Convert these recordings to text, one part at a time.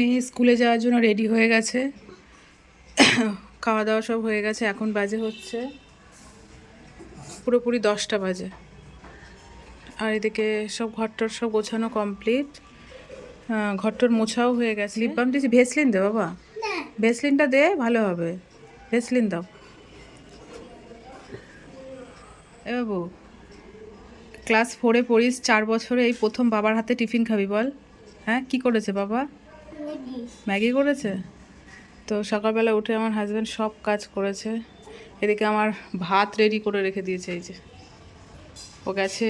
মেয়ে স্কুলে যাওয়ার জন্য রেডি হয়ে গেছে। খাওয়া দাওয়া সব হয়ে গেছে এখন বাজে হচ্ছে পুরোপুরি দশটা বাজে। আর এদিকে সব ঘরটর সব গোছানো কমপ্লিট। ঘরটর মোছাও হয়ে গেছে। লিপ বাম দিয়েছি ভেসলিন দে বাবা। ভেসলিনটা দে ভালো হবে। ভেসলিন দাও। এ বাবু ক্লাস ফোরে পড়িস চার বছরে এই প্রথম বাবার হাতে টিফিন খাবি বল। হ্যাঁ কি করেছে বাবা? ম্যাগি করেছে? তো সকালবেলা উঠে আমার হাজব্যান্ড সব কাজ করেছে। এদিকে আমার ভাত রেডি করে রেখে দিয়েছে এই যে। ও গেছে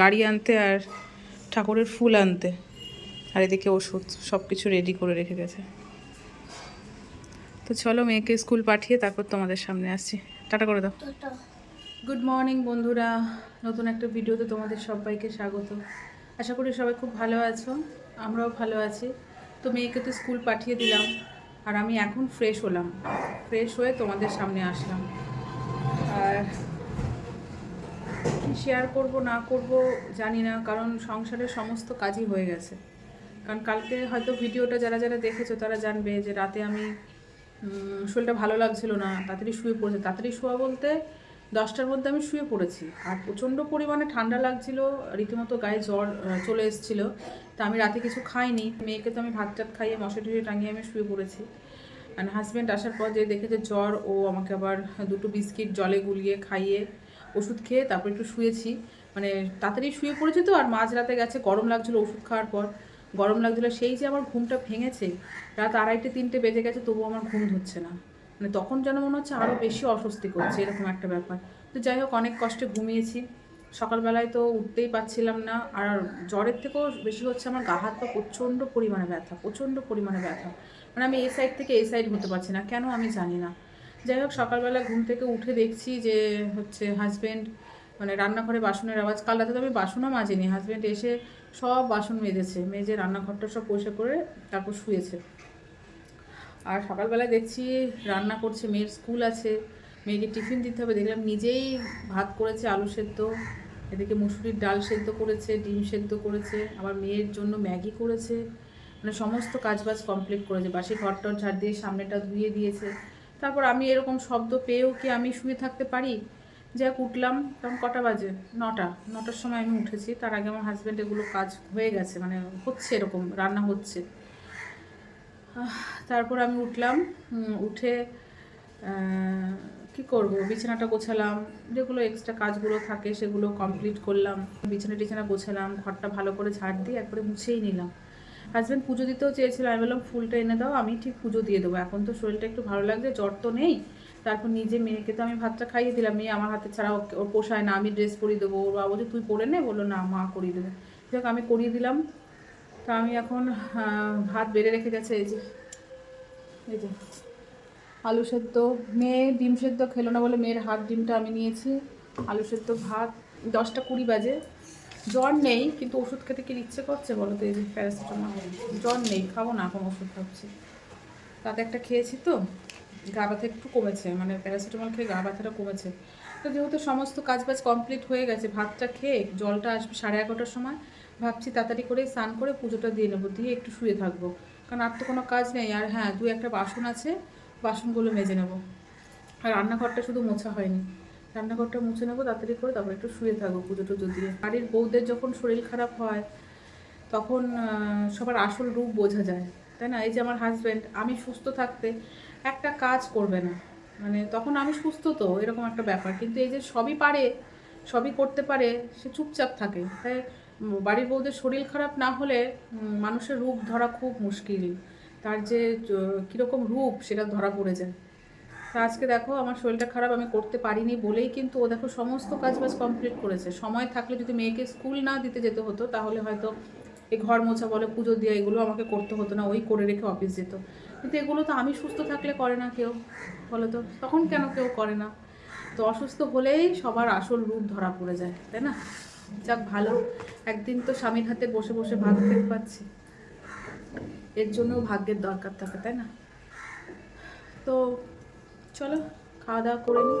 গাড়ি আনতে আর ঠাকুরের ফুল আনতে। আর এদিকে ওষুধ সব কিছু রেডি করে রেখে গেছে। তো চলো মেয়েকে স্কুল পাঠিয়ে তারপর তোমাদের সামনে আসছি। টাটা করে দাও। গুড মর্নিং বন্ধুরা। নতুন একটা ভিডিওতে তোমাদের সবাইকে স্বাগত। আশা করি সবাই খুব ভালো আছো। আমরাও ভালো আছি। তো মেয়েকে তো স্কুল পাঠিয়ে দিলাম আর আমি এখন ফ্রেশ হলাম। ফ্রেশ হয়ে তোমাদের সামনে আসলাম। আর কি শেয়ার করব, না করব জানি না, কারণ সংসারের সমস্ত কাজই হয়ে গেছে। কারণ কালকে হয়তো ভিডিওটা যারা যারা দেখেছ তারা জানবে যে রাতে আমি শরীরটা ভালো লাগছিল না, তাড়াতাড়ি শুয়ে পড়েছে। তাড়াতাড়ি শোয়া বলতে দশটার মধ্যে আমি শুয়ে পড়েছি। আর প্রচণ্ড পরিমাণে ঠান্ডা লাগছিল, রীতিমতো গায়ে জ্বর চলে এসেছিল। তা আমি রাতে কিছু খাইনি। মেয়েকে তো আমি ভাত টাত খাইয়ে মশা টুসি টাঙিয়ে আমি শুয়ে পড়েছি। আর হাজব্যান্ড আসার পর যে দেখেছে জ্বর, ও আমাকে আবার দুটো বিস্কিট জলে গুলিয়ে খাইয়ে ওষুধ খেয়ে তারপর একটু শুয়েছি। মানে তাড়াতাড়ি শুয়ে পড়েছি তো, আর মাঝরাতে গেছে, গরম লাগছিল ওষুধ খাওয়ার পর। গরম লাগছিল, সেই যে আমার ঘুমটা ভেঙেছে, রাত আড়াইটে, তিনটে বেজে গেছে, তবুও আমার ঘুম ধরছে না। মানে তখন যেন মনে হচ্ছে আরও বেশি অস্বস্তি করছে, এরকম একটা ব্যাপার। তো যাই হোক, অনেক কষ্টে ঘুমিয়েছি। সকালবেলায় তো উঠতেই পারছিলাম না। আর জ্বরের থেকেও বেশি হচ্ছে আমার গা, হাত পা প্রচণ্ড পরিমাণে ব্যথা, প্রচণ্ড পরিমাণে ব্যথা। মানে আমি এই সাইড থেকে এই সাইড হতে পারছি না। কেন আমি জানি না। যাই হোক, সকালবেলা ঘুম থেকে উঠে দেখছি যে হচ্ছে হাজব্যান্ড মানে রান্নাঘরে বাসনের আওয়াজ। কাল রাতে তো আমি বাসনও মাজিনি। হাজব্যান্ড এসে সব বাসন মেজেছে। মেজে রান্নাঘরটা সব পরিষ্কার করে তারপর শুয়েছে। আর সকালবেলায় দেখছি রান্না করছে, মেয়ের স্কুল আছে, মেয়েকে টিফিন দিতে হবে। দেখলাম নিজেই ভাত করেছে, আলু সেদ্ধ, এদিকে মুসুরির ডাল সেদ্ধ করেছে, ডিম সেদ্ধ করেছে, আবার মেয়ের জন্য ম্যাগি করেছে। মানে সমস্ত কাজবাজ কমপ্লিট করেছে। বাসি ঘর টর ঝাড় দিয়ে সামনেটা ধুয়ে দিয়েছে। তারপর আমি এরকম শব্দ পেয়েও কি আমি শুয়ে থাকতে পারি? যাক, উঠলাম। তখন কটা বাজে? নটা। নটার সময় আমি উঠেছি। তার আগে আমার হাজব্যান্ড এগুলো কাজ হয়ে গেছে। মানে হচ্ছে এরকম, রান্না হচ্ছে। তারপর আমি উঠলাম উঠে কি করব? বিছানাটা গোছালাম, যেগুলো এক্সট্রা কাজগুলো থাকে সেগুলো কমপ্লিট করলাম। বিছানা টিছানা গোছালাম, ঘরটা ভালো করে ঝাড় দিয়ে একবারে মুছেই নিলাম। হাজব্যান্ড পুজো দিতেও চেয়েছিল, আমি বললাম, ফুলটা এনে দাও, আমি ঠিক পুজো দিয়ে দেবো। এখন তো শরীরটা একটু ভালো লাগছে, জ্বর তো নেই। তারপর নিজে মেয়েকে তো আমি ভাতটা খাইয়ে দিলাম। মেয়ে আমার হাতে ছাড়া ওর পোষায় না, আমি ড্রেস পরিয়ে দেবো। ওর বাবা তুই পরে নে? বলল, না, মা করিয়ে দেবে। যাক, আমি করিয়ে দিলাম। তা আমি এখন ভাত বেড়ে রেখে গেছে, এই যে। এই যে। আলু সেদ্ধ। মেয়ে ডিম সেদ্ধ খেলো না বলে মেয়ের হাত ডিমটা আমি নিয়েছি। আলু সেদ্ধ ভাত। দশটা কুড়ি বাজে। জ্বর নেই, কিন্তু ওষুধ খেতে কি ইচ্ছে করছে বলো তো, এই যে প্যারাসিটামল? জ্বর নেই, খাব না, এখন ওষুধ খাচ্ছি তাতে একটা খেয়েছি তো। গা ব্যথা একটু কমেছে মানে প্যারাসিটামল খেয়ে গা ব্যথাটা কমেছে। তো যেহেতু সমস্ত কাজ বাজ কমপ্লিট হয়ে গেছে, ভাতটা খেয়ে জলটা আসবে সাড়ে এগারোটার সময় ভাবছি তাড়াতাড়ি করে স্নান করে পুজোটা দিয়ে নেব, দিয়ে একটু শুয়ে থাকব। কারণ আর তো কোনো কাজ নেই, আর হ্যাঁ দু একটা বাসন আছে, বাসনগুলো মেজে নেব। আর রান্নাঘরটা শুধু মোছা হয়নি। রান্নাঘরটা মুছে নেব, তাড়াতাড়ি করে তারপর একটু শুয়ে থাকব পুজো টুজো দিয়ে। বাড়ির বউদের যখন শরীর খারাপ হয়, তখন সবার আসল রূপ বোঝা যায়, তাই না? এই যে আমার হাজব্যান্ড আমি সুস্থ থাকতে একটা কাজ করবে না। মানে তখন আমি সুস্থ তো, এরকম একটা ব্যাপার। কিন্তু এই যে সবই পারে, সবই করতে পারে, সে চুপচাপ থাকে। তাই বাড়ির বউদের শরীর খারাপ না হলে মানুষের রূপ ধরা খুব মুশকিল। তার যে কীরকম রূপ, সেটা ধরা পড়ে যায়। তা আজকে দেখো, আমার শরীরটা খারাপ, আমি করতে পারিনি বলেই কিন্তু ও দেখো সমস্ত কাজ বাজ কমপ্লিট করেছে। সময় থাকলে যদি মেয়েকে স্কুল না দিতে যেতে হতো, তাহলে হয়তো এই ঘর মোছা বলে পুজো দেওয়া এগুলো আমাকে করতে হতো না, ওই করে রেখে অফিস যেত। কিন্তু এগুলো তো আমি সুস্থ থাকলে করে না কেউ, বলো তো? তখন কেন কেউ করে না? তো অসুস্থ হলেই সবার আসল রূপ ধরা পড়ে যায়, তাই না? যাক, ভালো। একদিন তো স্বামীর হাতে বসে বসে ভাত খেতে পাচ্ছি। এর জন্য ভাগ্যের দরকার থাকে, তাই না? তো চলো, খাওয়া দাওয়া করে নিই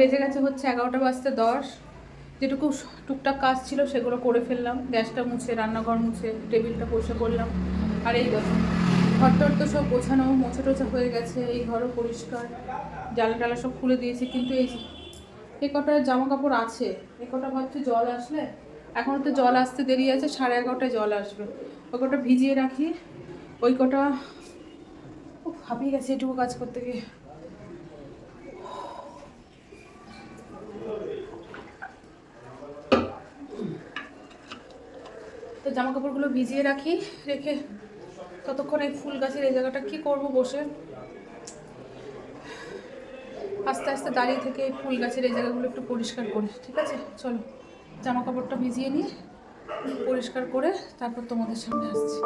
বেজে গেছে হচ্ছে এগারোটা বাজতে দশ। যেটুকু টুকটাক কাজ ছিল সেগুলো করে ফেললাম। গ্যাসটা মুছে, রান্নাঘর মুছে, টেবিলটা পরিষ্কার করলাম। আর এই ঘর টর তো সব গোছানো মোছা টোছা হয়ে গেছে, এই ঘরও পরিষ্কার। জালা টালা সব খুলে দিয়েছি, কিন্তু এই এই কটা জামা কাপড় আছে এই কটা ভাবছি জল আসলে? এখনও তো জল আসতে দেরি আছে, সাড়ে এগারোটায় জল আসবে। ওই কটা ভিজিয়ে রাখি, ওই কটা, ও হাঁপিয়ে গেছে এটুকু কাজ করতে গিয়ে। জামা কাপড়গুলো ভিজিয়ে রাখি, রেখে ততক্ষণ এই ফুল গাছের এই জায়গাটা কী করব বসে। আস্তে আস্তে দাঁড়িয়ে থেকে এই ফুল গাছের এই জায়গাগুলো একটু পরিষ্কার করি, ঠিক আছে? চলো জামা কাপড়টা ভিজিয়ে নিয়ে পরিষ্কার করে তারপর তোমাদের সামনে আসছি।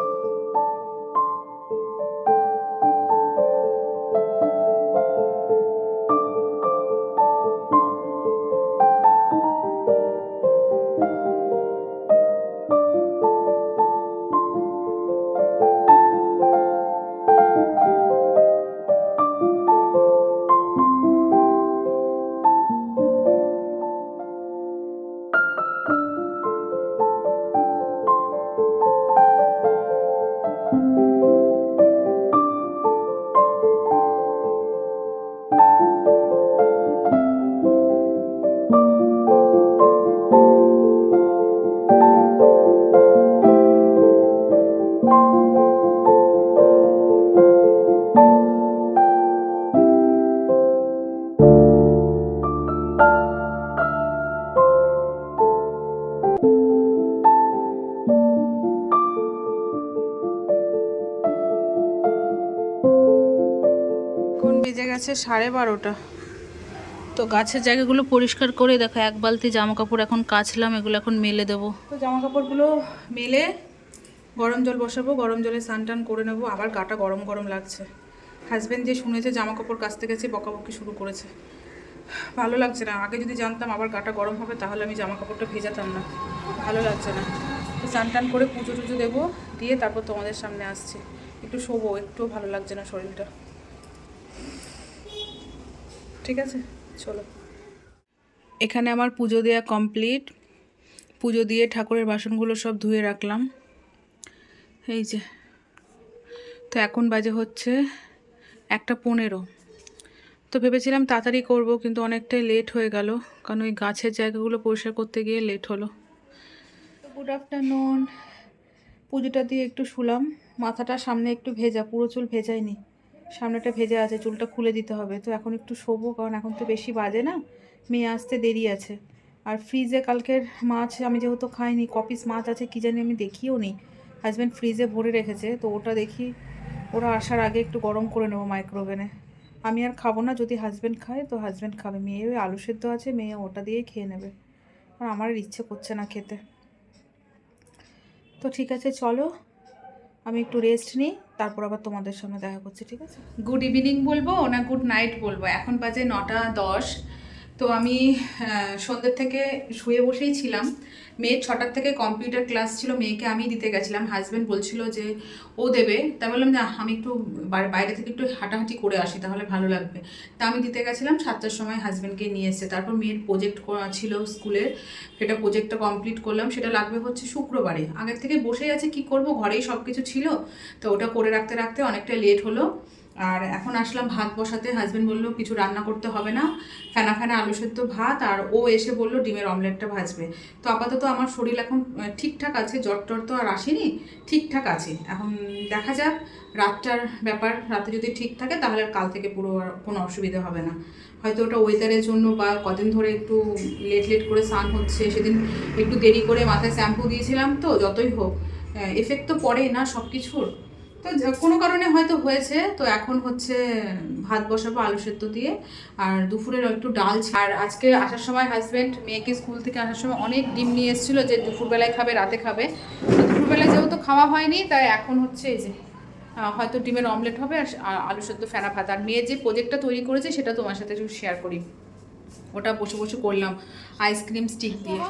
বেজে গেছে সাড়ে বারোটা। তো গাছের জায়গাগুলো পরিষ্কার করে দেখো এক বালতি জামা কাপড় এখন কাচলাম এগুলো এখন মেলে দেবো। তো জামা কাপড়গুলো মেলে গরম জল বসাবো গরম জলে স্নান টান করে নেব আবার গাটা গরম গরম লাগছে। হাজব্যান্ড যে শুনেছে জামা কাপড় কাচতে গেছে বকাবকি শুরু করেছে। ভালো লাগছে না আগে যদি জানতাম আবার গাটা গরম হবে তাহলে আমি জামা কাপড়টা ভেজাতাম না। ভালো লাগছে না। তো স্নান টান করে পুজো টুজো দেবো দিয়ে তারপর তোমাদের সামনে আসছি। একটু শোবো একটুও ভালো লাগছে না শরীরটা। ঠিক আছে? চলো। এখানে আমার পুজো দেওয়া কমপ্লিট পুজো দিয়ে ঠাকুরের বাসনগুলো সব ধুয়ে রাখলাম। এই যে। তো এখন বাজে হচ্ছে একটা পনেরো। তো ভেবেছিলাম তাড়াতাড়ি করব, কিন্তু অনেকটাই লেট হয়ে গেল, কারণ ওই গাছের জায়গাগুলো পরিষ্কার করতে গিয়ে লেট হলো। গুড আফটারনুন পুজোটা দিয়ে একটু শুলাম। মাথাটা সামনে একটু ভেজা, পুরো চুল ভেজায়নি। সামনেটা ভেজে আছে, চুলটা খুলে দিতে হবে। তো এখন একটু শোবো, কারণ এখন তো বেশি বাজে না। মেয়ে আসতে দেরি আছে। আর ফ্রিজে কালকের মাছ আমি যেহেতু খাইনি, কপিস মাছ আছে, কি জানি আমি দেখিও নি। হাজব্যান্ড ফ্রিজে ভরে রেখেছে, তো ওটা দেখি, ওরা আসার আগে একটু গরম করে নেব মাইক্রোওভেনে আমি আর খাব না, যদি হাজব্যান্ড খায়, তো হাজব্যান্ড খাবে। মেয়ে ওই আলু সেদ্ধ আছে, মেয়ে ওটা দিয়েই খেয়ে নেবে। আর আমার ইচ্ছে করছে না খেতে। তো ঠিক আছে, চলো। আমি একটু রেস্ট নিই, তারপর আবার তোমাদের সঙ্গে দেখা করছি, ঠিক আছে? গুড ইভিনিং বলব না গুড নাইট বলব। এখন বাজে নটা দশ। তো আমি সন্ধ্যের থেকে শুয়ে বসেই ছিলাম। মেয়ের ছটার থেকে কম্পিউটার ক্লাস ছিল, মেয়েকে আমি দিতে গেছিলাম। হাজব্যান্ড বলছিল যে, ও দেবে। তা বললাম যে আমি একটু বাইরে থেকে একটু হাঁটাহাঁটি করে আসি, তাহলে ভালো লাগবে। তা আমি দিতে গেছিলাম, সাতটার সময় হাজব্যান্ডকে নিয়ে এসেছে তারপর মেয়ের প্রজেক্ট ছিল স্কুলের সেটা প্রজেক্টটা কমপ্লিট করলাম। সেটা লাগবে হচ্ছে শুক্রবারে। আগের থেকে বসেই আছে, কি করব? ঘরেই সব কিছু ছিল। তো ওটা করে রাখতে রাখতে অনেকটা লেট হলো। আর এখন আসলাম ভাত বসাতে। হাজবেন্ড বলল, কিছু রান্না করতে হবে না। ফেনা ফেনা আলু সেদ্ধ ভাত। আর ও এসে বলল, ডিমের অমলেটটা ভাজবে। তো আপাতত আমার শরীর এখন ঠিকঠাক আছে, জ্বর টর তো আর আসেনি, ঠিকঠাক আছে। এখন দেখা যাক, রাতটার ব্যাপার, রাতে যদি ঠিক থাকে, তাহলে কাল থেকে পুরো আর কোনো অসুবিধা হবে না। হয়তো ওটা ওয়েদারের জন্য বা কদিন ধরে একটু লেট লেট করে স্নান হচ্ছে, সেদিন একটু দেরি করে মাথায় শ্যাম্পু দিয়েছিলাম তো, যতই হোক। এফেক্ট তো পড়ে না সব কিছুর তো কোনো কারণে হয়তো হয়েছে, তো এখন হচ্ছে ভাত বসাবো আলু সেদ্ধ দিয়ে, আর দুপুরের একটু ডাল। আর আজকে আসার সময় হাজব্যান্ড মেয়েকে স্কুল থেকে আসার সময় অনেক ডিম নিয়ে এসেছিল যে দুপুরবেলায় খাবে, রাতে খাবে। দুপুরবেলায় যেহেতু খাওয়া হয়নি, তাই এখন হচ্ছে এই যে হয়তো ডিমের অমলেট হবে আর আলু সেদ্ধ ফেনা ভাত। আর মেয়ে যে প্রজেক্টটা তৈরি করেছে, সেটা তোমার সাথে একটু শেয়ার করি। ওটা বসে বসে করলাম আইসক্রিম স্টিক দিয়ে।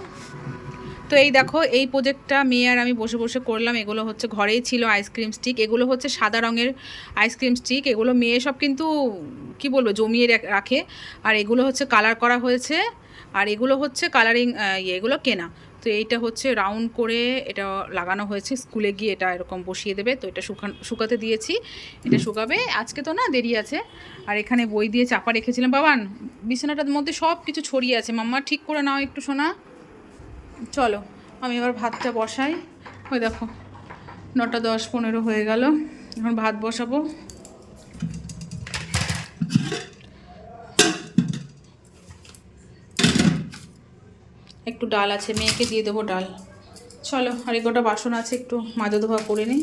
তো এই দেখো, এই প্রজেক্টটা মেয়ে আর আমি বসে বসে করলাম। এগুলো হচ্ছে ঘরেই ছিল আইসক্রিম স্টিক এগুলো হচ্ছে সাদা রঙের আইসক্রিম স্টিক এগুলো মেয়ে সব কিন্তু, কি বলব, জমিয়ে রাখে। আর এগুলো হচ্ছে কালার করা হয়েছে। আর এগুলো হচ্ছে কালারিং ইয়ে এগুলো কেনা। তো এইটা হচ্ছে রাউন্ড করে এটা লাগানো হয়েছে। স্কুলে গিয়ে এটা এরকম বসিয়ে দেবে। তো এটা শুকান, শুকাতে দিয়েছি। এটা শুকাবে। আজকে তো না দেরি আছে। আর এখানে বই দিয়ে চাপা রেখেছিলাম। বাবান, বিছানাটার মধ্যে সব কিছু ছড়িয়ে আছে। মাম্মা ঠিক করে নাও একটু শোনা চলো, আমি এবার ভাতটা বসাই। ওই দেখো, নটা দশ পনেরো হয়ে গেল। এখন ভাত বসাবো। একটু ডাল আছে, মেয়েকে দিয়ে দেবো ডাল। চলো, আর গোটা বাসন আছে, একটু মাজা ধোয়া করে নিই।